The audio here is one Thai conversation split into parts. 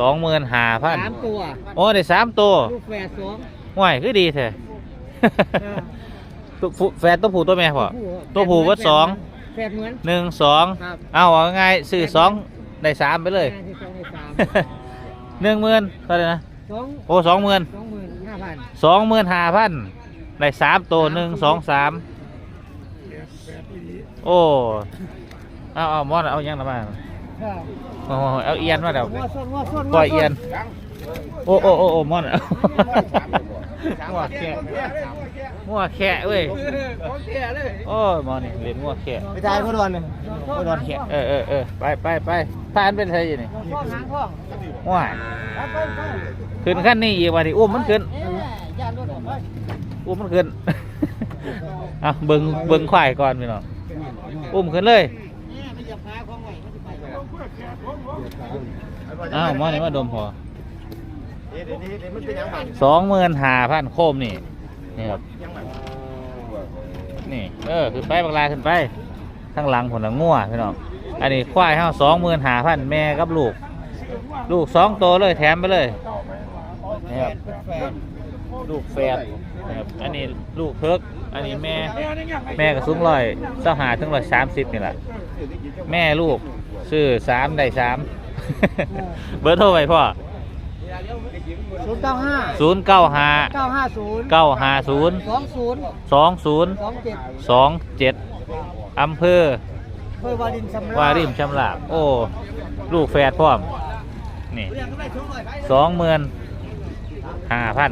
สองหมื่นห้าพันสามตัวโอ้ได้สามตัวลูกแฝดสองห่วยคือดีแท้เออตัวผู้แฟนตัวผู้ตัวแม่พ่อตัวผู้วัดสองแฝดเหมือนหนึ่งสองครับเอาเอาง่ายๆซื้อสองได้สามไปเลยห้าสิบสองในสามหนึ่งหมื่นเท่าไหร่นะสองโอ้สองหมื่นสองหมื่นห้าพันสองหมื่นห้าพันได้สามตัวหนึ่งสองสามโอ้เอาเอามอนเอายังละบ้าง ครับโอ้เอาเอียนมาเดี๋ยวงัวส้นงัวส้นปล่อยเอียน โอ้โอ้โอ้โอ้มอนเอางัวแค่งัวแค่เว้ยของเสียเลยโอ้ยมอนนี่เล่นงัวแค่ไปตายพ่อดอนเนี่ยพ่อดอนแขกเออเออเออไปไปไปทานเป็นไงอยู่นี่พ่อหางพ่องว้ายไปไปไปขึ้นขั้นนี้อีกวันนี้อุ้มมันขึ้นเออย่านรถออกไปอุ้มมันขึ้นอะเบิ่งเบิ่งควายก่อนพี่น้องอุ้มขึ้นเลย เนี่ยไม่อยากพาของไหวมันจะไป อ้าวมานี่มาดมพอสองหมื่นห้าพันโคมนี่นี่ครับนี่เออขึ้นไปบางลาขึ้นไปข้างหลังผลละงัวพี่น้องอันนี้ควายเฮาสองหมื่นห้าพันแม่กับลูก ลูกสองตัวเลยแถมไปเลยนี่ครับแฝดลูกแฝดนะครับอันนี้ลูกเพิกอันนี้แม่แม่ก็สูงร้อยเจ้าหาถึงร้อยสามสิบนี่แหละแม่ลูกซื้อสามได้สาม เบอร์โทรไปพ่อศูนย์เก้าห้าศูนย์เก้าห้าเก้าห้าศูนย์เก้าห้าศูนย์สองศูนย์สองศูนย์สองเจ็ดสองเจ็ดอำเภอเพื่อวาดินชำระวาริมชำลาบโอ้ ลูกแฝดพร้อม นี่สองหมื่นห้าพัน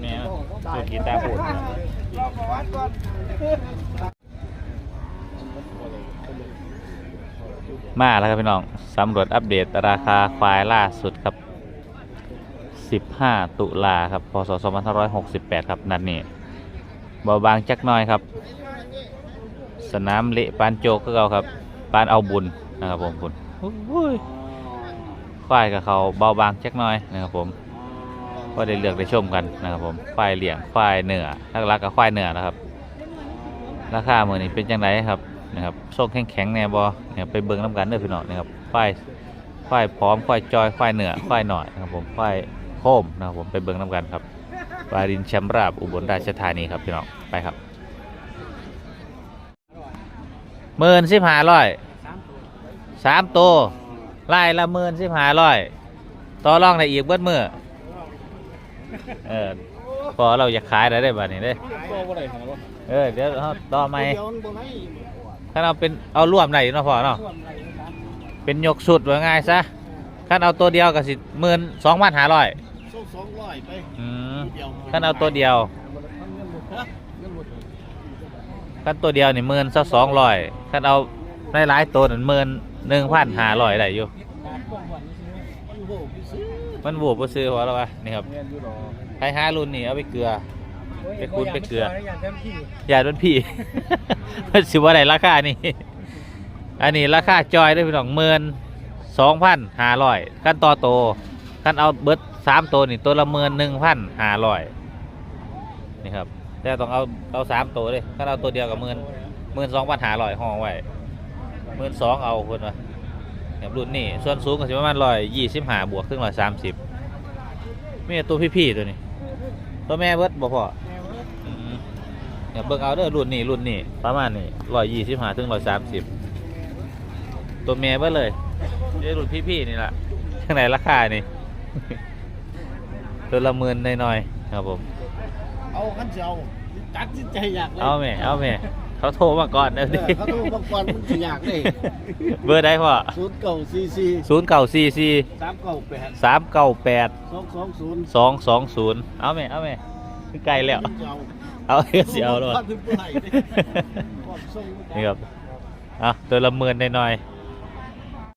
แม่ซื้อกีตาร์พูด มาแล้วครับพี่น้องสำรวจอัปเดตราคาควายล่าสุดครับ 15 ตุลาครับ พศ 2568 ครับ นัดนี้เบาบางจักน้อยครับ สนามเละปานโจกก็เราครับ ปานเอาบุญนะครับผมคุณควายกับเขาเบาบางจักน้อยนะครับผม ก็ได้เลือกได้ชมกันนะครับผม ควายเหลี่ยง ควายเหนือลักๆกับควายเหนือนะครับ ราคาเมือนี้เป็นจังไดครับ นะครับโชคแข็งแข็งๆแน่บอเนี่ยไปเบิ่งน้ำกันเด้อพี่น้องนะครับควายควายพร้อมควายจอยควายเหนือควายหน่อยนะครับผมควายโคมนะครับผมไปเบิ่งน้ำกันครับวารินแชมป์ราบอุบลราชธานีครับพี่น้องไปครับหมื่นสิบห้าร้อยสามตัวไล่ละหมื่นสิบห้าร้อยต่อรองได้อีกเบิดมือเออพอเราอยากขายได้ได้บัดนี้เด้เออเดี๋ยวเราต่อไม่ ถ้าเราเป็นเอาร่วมได้อยู่เนาะพ่อเนาะเป็นยกสุดว่าง่ายซะถ้าเอาตัวเดียวก็สิหมื่นสองพันห้าร้อยส่งสองร้อยไปอืมเดียวถ้าเอาตัวเดียวถ้าตัวเดียวนี่หมื่นสักสองร้อยถ้าเอาหลายๆตัวนั่นหมื่นหนึ่งพันห้าร้อยได้อยู่ มันบวบไปซื้อหัวแล้ววะนี่ครับใครห้ารุ่นนี่เอาไปเกลือ ไปคูณไปเกลือ อย่าโดนพี่เพิ่นสิว่าได้ราคานี่ อันนี้ราคาจอยได้พี่น้องหมื่นสองพันห้าร้อยขั้นต่อโตขั้นเอาเบิร์ดสามตัวนี่ตัวละหมื่นหนึ่งพันห้าร้อยนี่ครับแต่ต้องเอาเอาสามตัวเลยขั้นเอาตัวเดียวกับหมื่นหมื่นสองพันห้าร้อยห้องไว้หมื่นสองเอาคนวะแบบรุ่นนี้ส่วนสูงก็สิประมาณร้อยยี่สิบห้าบวกครึ่งร้อยสามสิบมีแต่ตัวพี่ๆตัวนี้ตัวแม่เบิดบ่พอ เนี่ยเบิ่งเอาเด้อรุ่นนี้รุ่นนี้ประมาณนี้ร้อยยี่สิบห้าถึงร้อยสามสิบตัวเมียเบิ่เลยเดี๋ยวรุ่นพี่ๆนี่ล่ะข้างในราคานี่ ตัวละหมื่นหน่อยๆครับผมเอาขั้นเจียวตัดสินใจอยากเลยเอาแม่เอาแม่เขาโทรมาก่อนเดี๋ยวเอนี้อเขาโทรมาก่อนมันสิอยากเลยเบอร์ได้พ่อศูนย์เก้าสี่สี่ศูนย์เก้าสี่สี่สามเก้าแปดสามเก้าแปดสองสองศูนย์สองสองศูนย์เอาแม่เอาแม่คือไกลแล้ว เอาเสียเอาแล้วถึงเมื่อไหร่เนี่ยก่อนส่งนี่ครับอะตัวละหมื่นหน่อย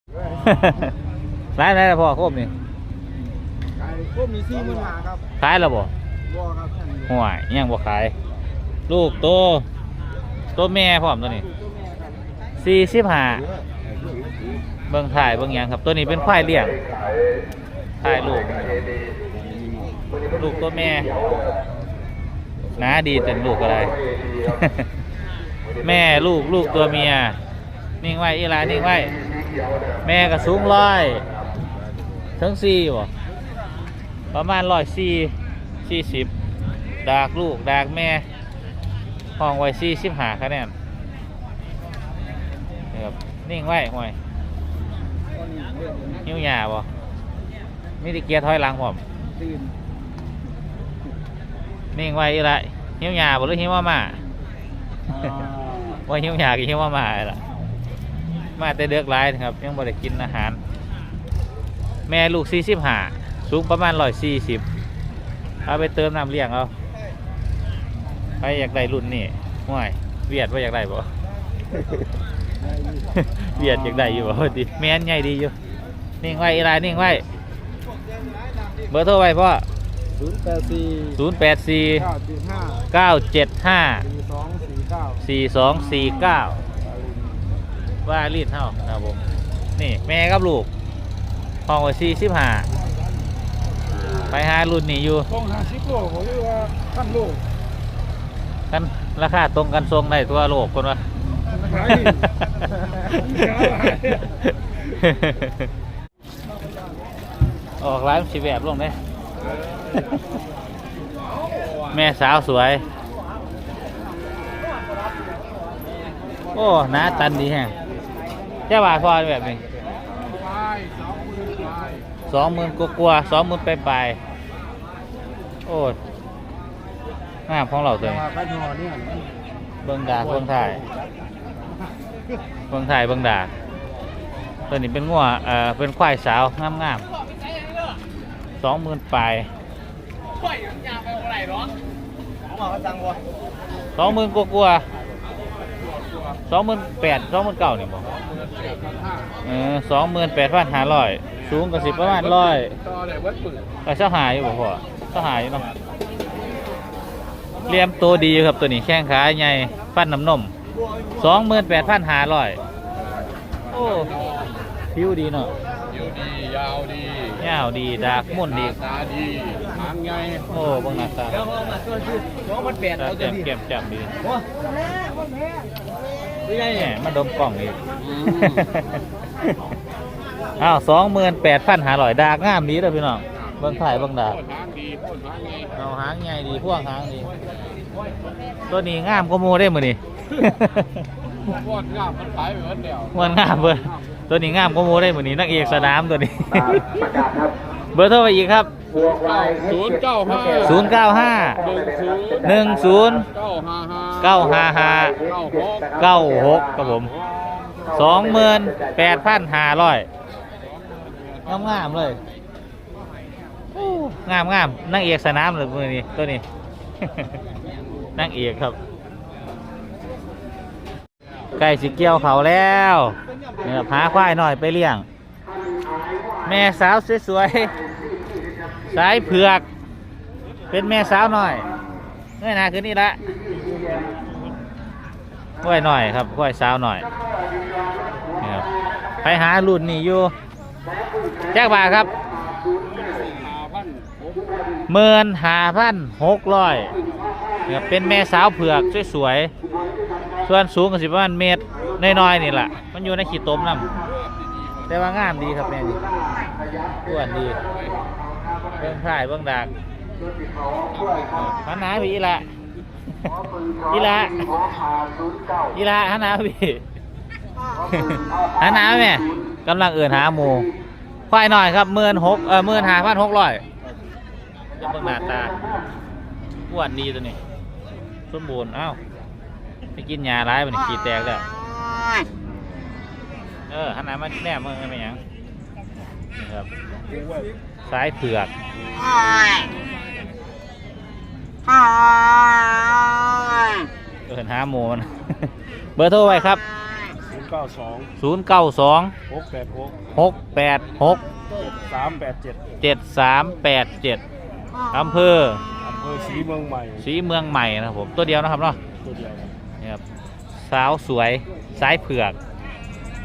ๆร้านไหนล่ะพ่อโคมนี่ขายพวกมีซี่มือหาครับขายแล้วบ่บ่ครับท่านห่วยยังบ่ขาย ลูกโตตัวแม่พร้อมตัวนี้สี่สิบห้าเบิ่งถ่ายเบิ่งหยังครับ ตัวนี้เป็นควายเลี้ยงถ่ายลูก ลูกตัวแม่ห นาดีเป็นลูกอะไร แม่ลูกลูกตัวเมีย นิ่งไว้อีหลานิ่งไว้ แม่ก็สูงร้อยทั้งสี่บ่ประมาณร้อยสี่สี่สิบดากลูกดากแม่ ห้องไว้สี่สิบหาคะแนนนี่ครับนิ่งไว้ห่วยหิ้วหยาบ่มีแตะเกียร์ถอยหลังผมตื่ นนิ่งไว้อีไรหิ้วหยาบ่หรือหิ้วมาม่าว่าหิ้วหยากับหิ้วมาม่าอะไรล่ะมาแต่เดือกหลายนะครับ ยังบ่ได้กินอาหาร แม่ลูกสี่สิบห้าสูงประมาณร้อยสี่สิบเอาไปเติมน้ำเลี้ยงเอาไปอยากได้รุ่นนี่ห่วยเวียดว่าอยากได้บ่เวียดอยากได้อยู่บ่พอดีแม่นใหญ่ดีอยู่นิ่งไว้อีไรนิ่งไว้เบอร์โทรไว้พ่อ ศูนย์แปดสี่ศูนย์แปดสี่เก้าเจ็ดห้าเก้าเจ็ดห้าสี่สองสี่เก้าสี่สองสี่เก้าว่ารีดเท่านะครับผม นี่แม่กับลูกห้องไว้สี่สิบห้าไปหารุ่นนี้อยู่ตรงหาสิบโลผมเรียกว่าขั้นโลกันราคาตรงกันทรงได้ทั่วโลกคนวะ ขายดิขายออกร้านสิแบบลงเลย แม่สาวสวย โอ้หน้าตันดีแฮงเจ้าบ่าวพอแบบนี้สองหมื่นกลัวๆสองหมื่นไปลายๆโอ้งามของเราตัวนี้ขั้นหอเนี่ยเบิ้งดาเบิ้งถ่ายเบิ้งถ่ายเบิ้งดาตัวนี้เป็นงัวเอ่อเป็นควายสาวงามงาม สองหมื่นปลายสองหมื่นกลัวสองหมื่นแปดสองหมื่นเก้าเนี่ยบอกเออสองหมื่นแปดพันห้าร้อยสูงกว่าสิบประมาณร้อยต่อเลยวัดปืนก็เจ้าหายอยู่บ่พ่อเจ้าหายอยู่เนาะเลียมตัวดีอยู่ครับตัวนี้แข้งขาใหญ่ปั้นน้ำนมสองหมื่นแปดพันห้าร้อยโอ้ผิวดีเนาะอยู่ดียาวดี ยาวดีดากมุ่นดีตาดีหางใหญ่โอ้เบังหน้าตาสองพันแปดตาเอาแก้จะมดีแก้มจับดีโอ้ไม่ใช่แหมมาดมกล่องอีกอ้าวสองหมื่นแปดพันห้าร้อยดากงามดีเลยพี่น้องเบิ่งถ่ายเบิ่งดากหางดีพ่นหางไงเอาหางใหญ่ดีพ่วงหางดี ตัวนี้งามก็มูได้มือนี่ พ่นงามมันขายไปวันเดียวมันงามเบอร์ตัวนี้งามก็มูได้มือนี้นักเอกสนามตัวนี้ ประกาศครับ เบอร์โทรไปอีกครับบวกวายศูนย์เก้าห้า095หนึ่งศูนย์10เก้าห้าห้า955เก้าหก96ครับผม28,500งามๆเลยโอ้งามงามๆนักเอกสนามเลยมือนี้ตัวนี้นักเอกครับ ไก่สิเกี่ยวเขาแล้วเนี่ยพาควายหน่อยไปเลี้ยง แม่สาวสวยๆสายเผือก เป็นแม่สาวหน่อยเงื่อนหนาคืนนี้ละกล้วยหน่อยครับกล้วยสาวหน่อยนี่ครับไปหารุ่นนี่อยู่แจ้กบาครับเมินหาพันหกร้อยเนี่ยเป็นแม่สาวเผือกสวยๆ ส่วนสูงก็สิประมาณเมตรน้อยๆนี่แหละมันอยู่ในขีดต้มน้ำแต่ว่างามดีครับแม่นี่อ้วนดีเบื้องถ่ายเบื้องดากหันหนาพี่อีละอีละอีละหันหนาพี่หันหนาแม่กำลังเอื่นหาหมูควายหน่อยครับเมื่นหกเออเมื่นหาพันหกร้อยจะเบิ่งหน้าตาอ้วนดีตัวนี้สมบูรณ์อ้าว ไปกินยาร้ายมันขีดแตกแล้ว เออหันหน้ามาแนบมือไม่หยังนี่ครับสายเผือกเอินหาหมูมัน เบอร์โทรไว้ครับ ศูนย์เก้าสอง0 9 2 หกแปดหก6 8 6สามแปดเจ็ด7 3 8 7อำเภออำเภอศรีเมืองใหม่ศรีเมืองใหม่นะครับผม ตัวเดียวนะครับเนาะ ตัวเดียวครับนี่ครับ สาวสวยสายเผือก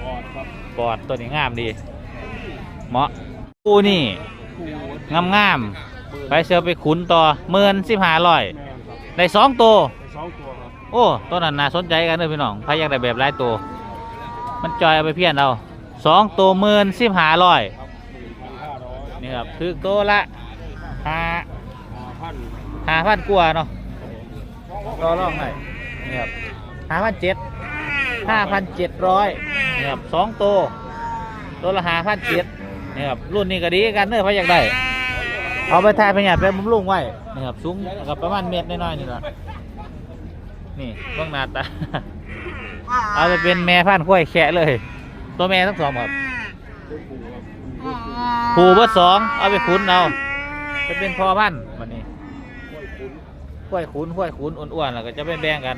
บอดครับปอดตัวนี้งามดี เหมาะกูนี่งามงามๆไปเสือไปขุนต่อเมินสิบห้าร้อยแม่นครับได้สองตัวไปสองตัวครับโอ้ตัวนั้นน่าสนใจกันเลยพี่น้องใครอยากได้แบบหลายตัวมันจอยเอาไปเพี้ยนเอาสองตัวหมื่นสิบห้าร้อยครับหนึ่งพันห้าร้อยนี่ครับถือตัวละห้าพันห้าพันกว่าเนาะรอรองหน่อยนี่ครับห้าพันเจ็ดห้าพันเจ็ดร้อยนี่ครับสองตัวตัวละห้าพันเจ็ดนี่ครับรุ่นนี้ก็ดีกันเนอะพะอยากได้ เอาไปทายพยาธิไปบำรุงไว้นี่ครับสูงกับประมาณเมตรน้อยๆนี่แหละนี่เบ้องหนาตาเอาไปเป็นแม่พันธุ์ข้วยแขะเลย ตัวแม่ทั้งสองครับผูเบิดสองเอาไปขุนเอาจะเป็นพ่อพันธุ์วันนี้ข้วยขุนข้วยขุนอ้วนๆแล้วก็จะไปแบ่งกัน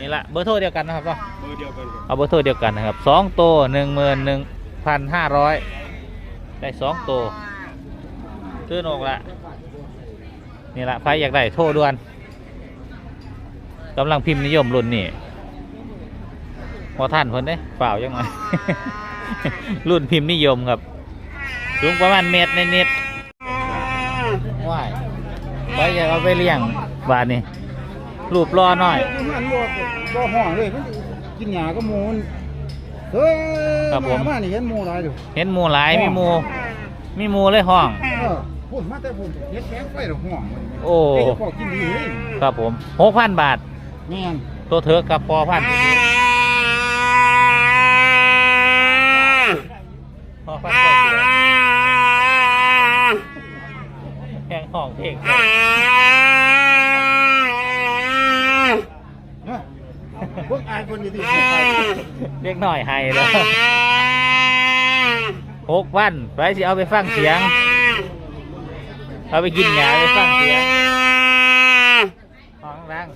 นี่ละเบอร์โทรเดียวกันนะครับเนาะเบอร์เดียวกันครับเอาเบอร์โทรเดียวกันนะครับสองตัวหนึ่งหมื่นหนึ่งพันห้าร้อยได้สองตัวซื้อนกละนี่ละใครอยากได้โทรด่วนกำลังพิมพ์นิยมรุ่นนี่พอท่านเพิ่นเด้เปล่าจังหน่อยรุ่นพิมพ์นิยมครับสูงประมาณเมตรนิดๆว้ายไปอยากเอาไปเลี้ยงบาทนี่ รูปรอหน่อย มันบ่บ่ห้องเลยมันกินหญ้าก็หมูมันเฮ้ยครับผม มานี่เห็นหมูหลายอยู่เห็นหมูหลายมีหมูมีหมูเลยห้อง เออพุ่นมาแต่พุ่นเฮ็ดแสงไฟดอกห้องมันโอ้ เจ้าของกินดีเลยครับผมหกพันบาท แม่นตัวเถอะกับพอพันพอพันตัวเถอะแพงห้องเพลง เนาะพวก อายคนอยู่ที่เล็กหน่อยให้แล้วหกพันไปสิเอาไปฟังเสียง เอาไปกินหยาไปฟังเสียงห้องดัง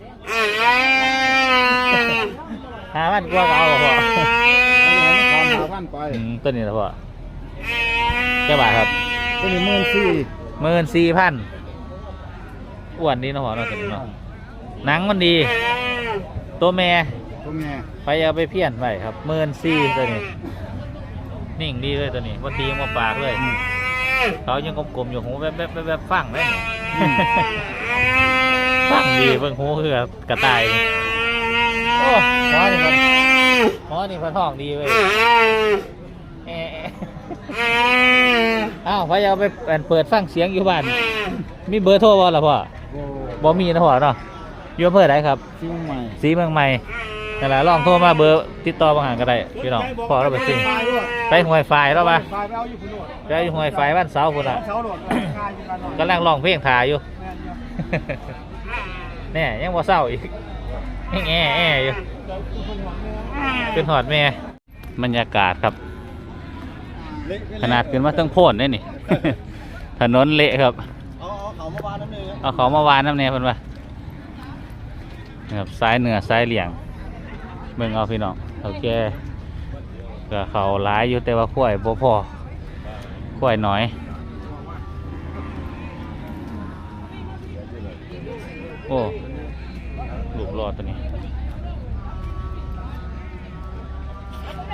หามันกลัวก็เอาพอเอาให้มันตามหาพันไปอืมตัวนี้นะพ่อเจ้าบาทครับตัวนี้หมื่นสี่หมื่นสี่พันอ้วนดีเนาะพ่อเนาะตัวนี้เนาะหนังมันดี ตัวแม่ ตัวแม่ไปเอาไปเพี้ยนไปครับหมื่นสี่ตัวนี้ นิ่งดีเลยตัวนี้ว่าตีมาปากเลยเขายังกลมๆอยู่หูแบบแบบแบบแบบฟังเลยฟังดีเบิ่งหูคือกระต่ายนี่โอ้หมอนี่มันหมอนี่พันห้องดีเว้ยแอะแอะอ้าวพ่อจะเอาไปเปิดฟังเสียงอยู่บ้าน มีเบอร์โทรบ่ล่ะพ่อโอ้บ่มีนะพ่อเนาะอยู่อำเภอไหนครับซิงใหม่สีเมืองใหม่ นั่นแหละลองโทรมาเบอร์ติดต่อบางหางก็ได้พี่น้องพ่อเราไปสิไปหวยไฟแล้วปะไฟไปเอาอยู่พุ่นโลดไปหวยไฟบ้านเสาพุ่นอะเสาโลดคายอยู่กันโลดกำลังร้องเพลงถ่ายอยู่แม่นอยู่แน่ยังบ่เศร้าอีกยังแอ่แอ่อยู่ขึ้นหอดแม่บรรยากาศครับ ขนาดขึ้นมาตั้งโพนได้นี่ ถนนเละครับเอาเอาเขามาวานน้ำเนื้อเอาของมาวานน้ำเนี่ยเพิ่นว่านี่ครับซ้ายเหนือซ้ายเหลี่ยง เบิ่งเอาพี่น้องโอเคก็เขาหลายอยู่แต่ว่าข้วยบ่พอข้วยน้อย โอ้ลูกรอดตัวนี้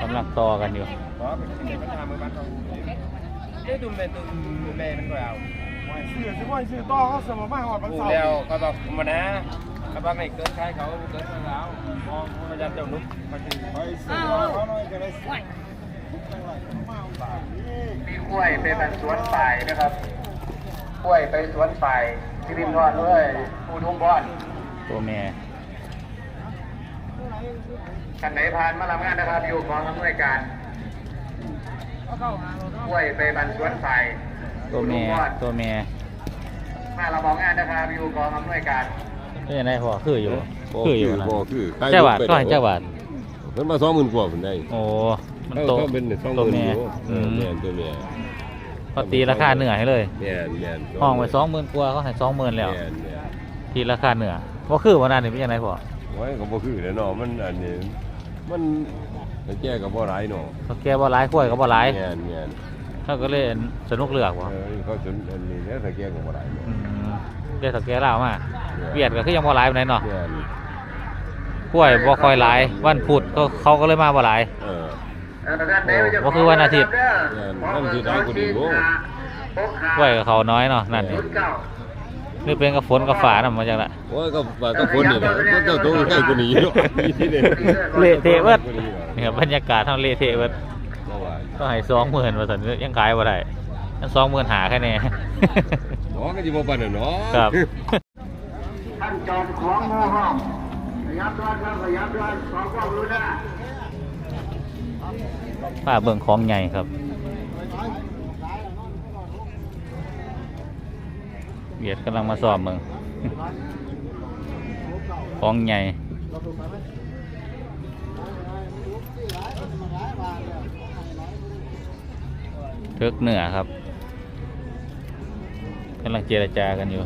กำลังต่อกันอยู่ได้ดูแม่ตัวแม่มันก็เอาซื้อซื้อว่าซื้อต่อเขาสมมาหอดบางดูเสาแล้วก็บอกมานะ ถ้าบางไหนเกินใครเขาเกินมาแล้วมองพยายามจะลุกไปถึงไปซื้อเขาหน่อยก็ได้มีกล้วยไปมันสวนป่ายนะครับ กล้วยไปสวนป่ายที่ริมทอดเลยปูทุ่งบอนตัวแม่ท่านไหนผ่านมาทำงานนะครับอยู่กองอำนวยการกล้วยไปมันสวนป่ายตัวแม่ทุ่งบอนตัวแม่มาเรามองงานนะครับอยู่กองอำนวยการ นี่ยังไงพอคืออยู่ คืออยู่นะบ่คือเจ้าบาทก็ให้เจ้าบาทเพิ่นมาสองหมื่นกว่าเพิ่นได้โอ้ มันเออโตเขาเป็นสองหตัวมื่นแม่อยู่อืมแม่นตัวแม่เขาตีราคาเหนือให้เลยแม่นแม่นห้องไปสองหมื่นกว่าเขาให้สองหมื่นแล้วม่นม่นทีราคาเหนือว่าคือวันนั้นนี่เป็นยังไงพอโอ้ยก็บ่คือแหล้วเนาะมันอันนี้มันแต่แก่ก็บ่หลายเนาะเขาแก้บ่หลายขั้วยก็บ่หลายแม่นแม่นเขาก็เลยสนุกเลือกว่ะเออเขาสนอันนี้แล้วแต่แก่ก็บ่หลายเนาะอืมเรียกสแกลาวมา เวียดก็คือยังบ่หลายปานใดเนาะแม่นขั้วยบ่ค่อยหลายวันพุธก็เขาก็เลยมาบ่หลาย เออโอ้ก็คือวันอาทิตย์ นั่นคือได้กูดีโว้ขั้วยกับเขาน้อยเนาะนั่นนี่นี่เป็นกับฝนกับฝาน่ะมาจากละโอ้ยก็ว่าก็คนนี่แหละก็เจ้าตัวใกล้กูนี่เนาะที่นี่เละเทะเบิดนี่ครับบรรยากาศทางเละเทะเบิดเพราะว่าก็ให้สองหมื่นว่าสันยังขายบ่ได้สองหมื่นหาแค่นี้หมอก็จะบอกปานนั้นจอมของหมู่ห้องขยับด้วยครับขยับด้วยขอความรู้นะป้าเบิ่งของใหญ่ครับเบียดกำลังมาสอบมึงของใหญ่เทิกเหนือครับกำลังเจรจากันอยู่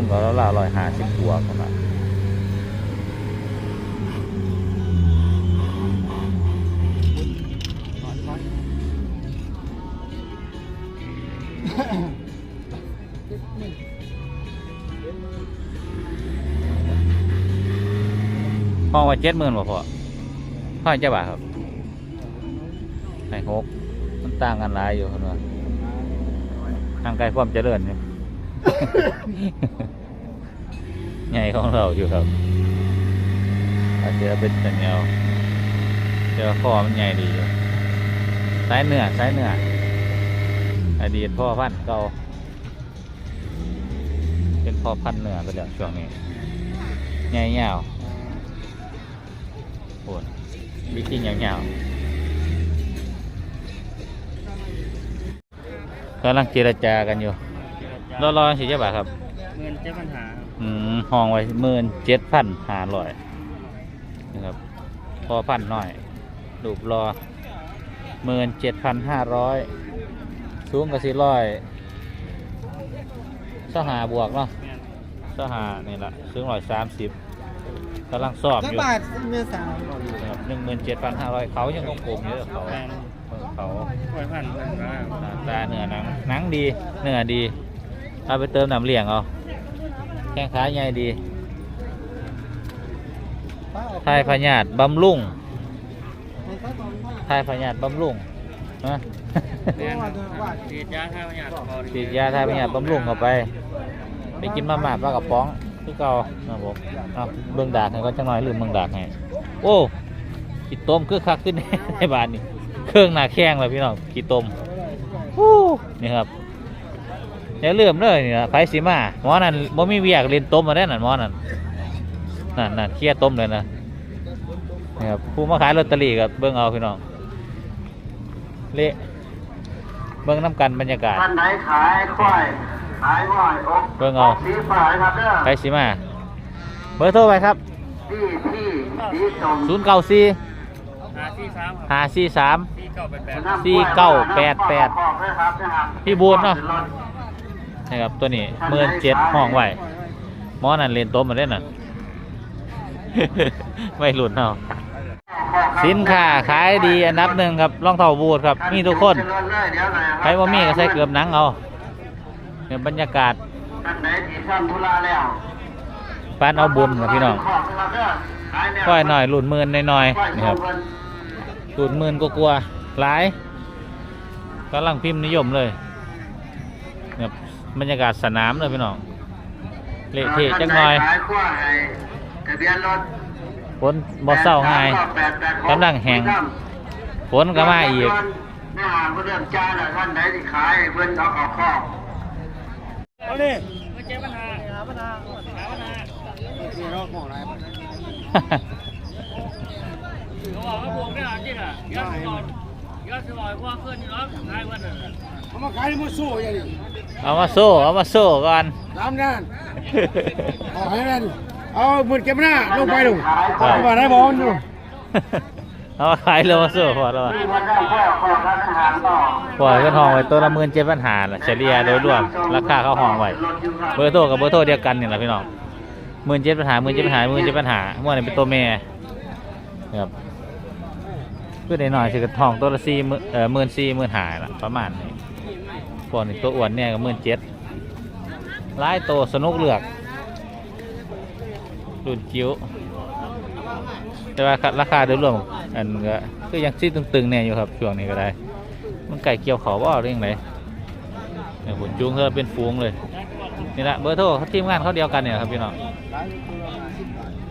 สูงกว่าเราละร้อยหาสิบตัวครับห้องว่าเจ็ดหมื่นบ่พอห้องเจ้าบ่าครับให้หกมันต่างกันหลายอยู่คนว่าทางไกลความเจริญอยู่ย ใหญ่ของเราอยู่ครับ อาจจะเป็นสัญญาเจอคอมันใหญ่ดีอยู่สายเนื้อสายเนื้ออดีตพ่อพันธุ์เก่าเป็นพ่อพันธุ์เนื้อไปแล้วช่วงนี้ใหญ่ยาวโอ้ยวิธียาวยาวกำลังเจรจากันอยู่ รอรอสิเจ้าบ่าวครับเงินเจ้าปัญหาอืมห้องไว้หมื่นเจ็ดพันห้าร้อยนะครับพอพันหน่อยรูปรอหมื่นเจ็ดพันห้าร้อยสูงกับสี่ร้อยสหาบวกเนาะสหานี่แหละสูงร้อยสามสิบกำลังสอบอยู่บาทเมื่อสาวหนึ่งหมื่นเจ็ดพันห้าร้อยเขายังคงโกงเยอะเขาเออเขาปล่อยผ่านผ่านมาหน้าตาเนื้อหนังหนังดีเนื้อดี เอาไปเติมน้ำเลี้ยงเอาแข้งขาใหญ่ดีทายพญาตบำรุงทายพญาตบำรุงนะแน่นฉีดยาท่าพยาธิคอฉีดยาทายพญาตบำรุงเข้าไปไปกินมาม่าปลากระป๋องที่เก่านะผมเอาเบิ่งดากให้ก็จังน้อยลืมเบิ่งดากให้โอ้กีต้มคือคักขึ้นในบ้านนี่เครื่องหน้าแข้งเลยพี่น้องกีต้มฮู้นี่ครับ อย่าลืมเลยนี่นะไผสิมาหมอนั่นบ่มีเวียกเล่นต้มมาได้นั่นหมอนั่นนั่นนั่นเคลียร์ต้มเลยนะนี่ครับผู้มาขายลอตเตอรี่กับเบิ้งเอาพี่น้องเละเบิ้งน้ำกันบรรยากาศ ท่านไหนขายควายขายง่อยอกเบิ่งเอาสีฟ้าครับเด้อไปสิมาเบอร์โทรไปครับที่ที่สีสม0 9 4 หาที่สามครับ5 4 3 ที่เก้าแปดแปด สี่เก้าแปดแปดขอบด้วยครับนะครับพี่บูนเนาะ นะครับตัวนี้เมื่อเจ็ดห้องไว้หมอนั่นเรียนโต๊ะมาได้น่ะไม่หลุดเนาะสินค้าขายดีอันดับหนึ่งครับรองเท้าบูทครับ มีทุกคนใครว่ามีก็ใส่เกือบหนังเอาเนี่ยบรรยากาศท่านไหนที่ทำธุระแล้วปานเอาบุญครับพี่น้องค่อยหน่อยหลุดหมื่นหน่อยๆนี่ครับหลุดหมื่นก็กลัวๆหลายกำลังพิมพ์นิยมเลยครั บบรรยากาศสนามเลยพี่น้องเละเทะจังหน่อยขายขั้วให้ทะเบียนรถฝนบ่เศร้าง่ายกำลังแห้งฝนก็มาอีกแม่หางเรื่องจ้าน่ะท่านไหนที่ขายให้เพิ่นเอาเข้าครอบเอาดิไม่เจ้าปัญหาหาปัญหาหาปัญหาเขาบอกว่าผมไม่หาจริงอะยอดสลอย ยอดสลอยว่าขึ้นอยู่แล้วขายวันนึงเอามาขายมาสู้อย่างนี้เอามาโซ่เอามาโซ่ก่อนตามนั่นเอาให้นั่นเอาหมื่นเก็บหน้าลงไปดูครับเอามาได้บอลดูเอามาขายเลยมาโซ่พอแล้วว่ะที่วันนั้นพ่อพ่อร้านอาหารต่อปล่อยก็ห้องไว้ตัวละหมื่นเจ็ดพันหาล่ะเฉลี่ยโดยรวมราคาเขาห้องไว้เบอร์โทรกับเบอร์โทรเดียวกันนี่แหละพี่น้องหมื่นเจ็ดปัญหาหมื่นเจ็ดปัญหาหมื่นเจ็ดปัญหาเมื่อไหร่เป็นตัวแม่ครับ เพื่อได้หน่อยสิกระทองตัวละสี่หมื่นเอ่อหมื่นสี่หมื่นหาละประมาณนี้พวกนี้ตัวอ้วนเนี่ยก็หมื่นเจ็ดร้ายโตสนุกเลือกรุ่นจิ๋วแต่ว่าราคาโดยรวมอันก็คือยังซีตึงๆเนี่ยอยู่ครับช่วงนี้ก็ได้ มันไก่เกี่ยวเขาว่าเรื่องไหนเนี่ยผมจูงเธอเป็นฟูงเลยนี่แหละเบอร์โทรทีมงานเขาเดียวกันเนี่ยครับพี่น้อง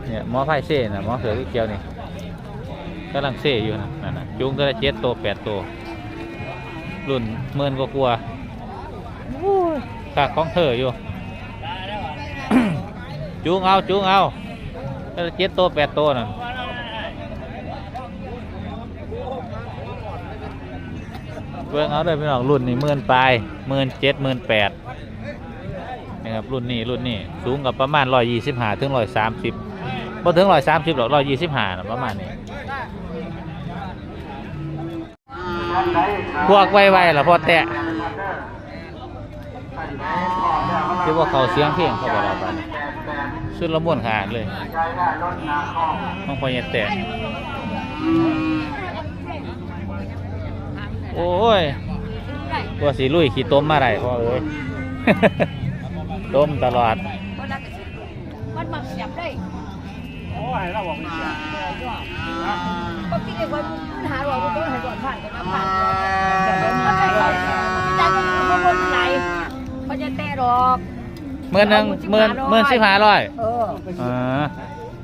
เนี่ยหมอไฟเซ่นะหมอเสือเกี่ยวนี่ กำลังเซ่อยู่นะนั่นนะจุงตัวละเจ็ดตัวแปดตัวรุ่นหมื่นกว่ากลัวาๆค่าของเธออยู่จูงเอาจูงเอาตัวละเจ็ดตัวแปดตัวนั่นเบิ่งเอาเลยพี่น้องรุ่นนี่หมื่นปลายหมื่นเจ็ดหมื่นแปดนะครับรุ่นนี้รุ่นนี้สูงกับประมาณร้อยยี่สิบห้าถึงร้อยสามสิบบ่ถึงร้อยสามสิบหรอกร้อยยี่สิบห้าประมาณนี้ พวกไวๆล่ะพอแตะคือว่าเขาเสียงเพลงเขาบอกเราไปสุดละมุนขนาดเลยต้องพอยัแตะโอ้ยตัวสีลุยขี่ต้มมาไรพ่อเอ้ยต้มตลอดมันมาเสียบได้โอ้ยเราบอกไม่เสียก็คิดเองว่า ปัญหาเราก็ต้องให้ก่อนผ่านกันนะผ่านแต่มันไม่ได้แต่ก็มันคนไหนมันจะเตะหรอกเมื่อนึงเมื่อเมื่อสิบห้าร้อยเอออ่า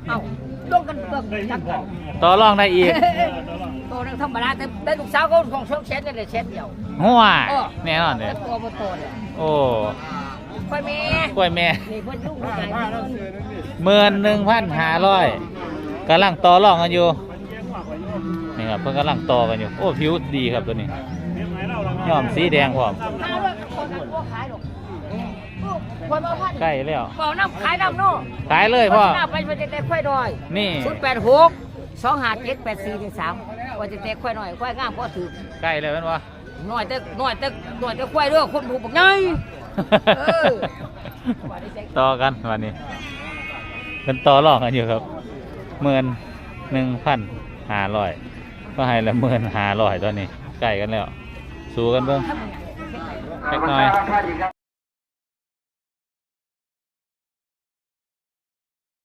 เอาลงกันเกือบจักกันต่อรองได้อีกตัวนึงธรรมดาแต่แต่ลูกสาวก็ของช่องเช็ดเลยเช็ดเดียวหัวเออแน่นอนเลแต่ยตัวบนโตเลยโอ้ค่อยแม่กล้วยแม่นี่เพิ่นลูกผู้ชายหมื่นหนึ่งพันห้าร้อยกำลังต่อรองกันอยู่ นี่ครับเพิ่งกำลังต่อกันอยู่ โอ้ผิวดีครับตัวนี้ย้อมสีแดงพร้อมห้าร้อมใกล้แล้วเปล่าน้ำขายน้ำเนาะขายเลยพ่อหน้าไปมันจะได้ค่อยดอย นี่ศูนย์แปดหกสองหาเจ็ดแปดสี่หนึ่งสามว่าจะเตะค่อยหน่อยค่อยงามก็ถือใกล้แล้วแม่นวะหน่อยแต่หน่อยแต่หน่อยแต่ค่อยด้อคนผูกบักไงต่อกันวันนี้เป็นต่อรองกันอยู่ครับหมื่นหนึ่งพันห้าร้อย ก็ให้ละเมินหาลอยตอนนี้ใกล้กันแล้ว สู้กันเบิ่งเล็กน้อย